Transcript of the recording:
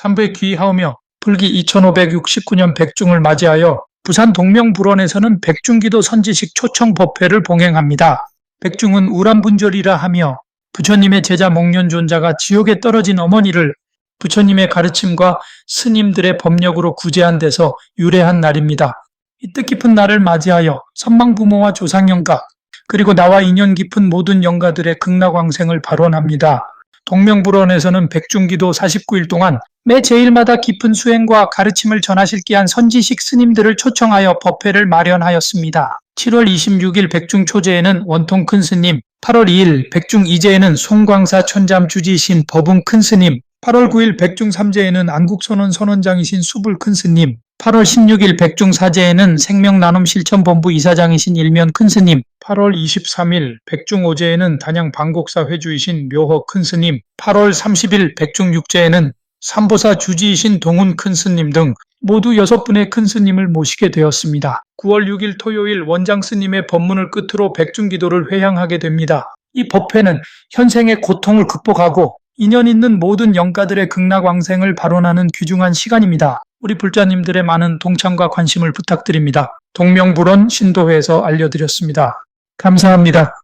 삼부에 귀하오며 불기 2569년 백중을 맞이하여 부산 동명불원에서는 백중기도 선지식 초청 법회를 봉행합니다. 백중은 우람분절이라 하며 부처님의 제자 목련존자가 지옥에 떨어진 어머니를 부처님의 가르침과 스님들의 법력으로 구제한 데서 유래한 날입니다. 이 뜻깊은 날을 맞이하여 선망부모와 조상영가 그리고 나와 인연 깊은 모든 영가들의 극락왕생을 발언합니다. 동명불원에서는 백중기도 49일 동안 매 제일마다 깊은 수행과 가르침을 전하실 기한 선지식 스님들을 초청하여 법회를 마련하였습니다. 7월 26일 백중 초제에는 원통 큰 스님, 8월 2일 백중 이제에는 송광사 천잠 주지신 법웅 큰 스님, 8월 9일 백중 삼제에는 안국선원 선원장이신 수불 큰 스님, 8월 16일 백중 사제에는 생명나눔 실천본부 이사장이신 일면 큰 스님, 8월 23일 백중 오제에는 단양 방곡사 회주이신 묘허 큰 스님, 8월 30일 백중 육제에는 삼보사 주지이신 동훈 큰 스님 등 모두 여섯 분의 큰 스님을 모시게 되었습니다. 9월 6일 토요일 원장 스님의 법문을 끝으로 백중기도를 회향하게 됩니다. 이 법회는 현생의 고통을 극복하고 인연 있는 모든 영가들의 극락왕생을 발언하는 귀중한 시간입니다. 우리 불자님들의 많은 동참과 관심을 부탁드립니다. 동명불원 신도회에서 알려드렸습니다. 감사합니다.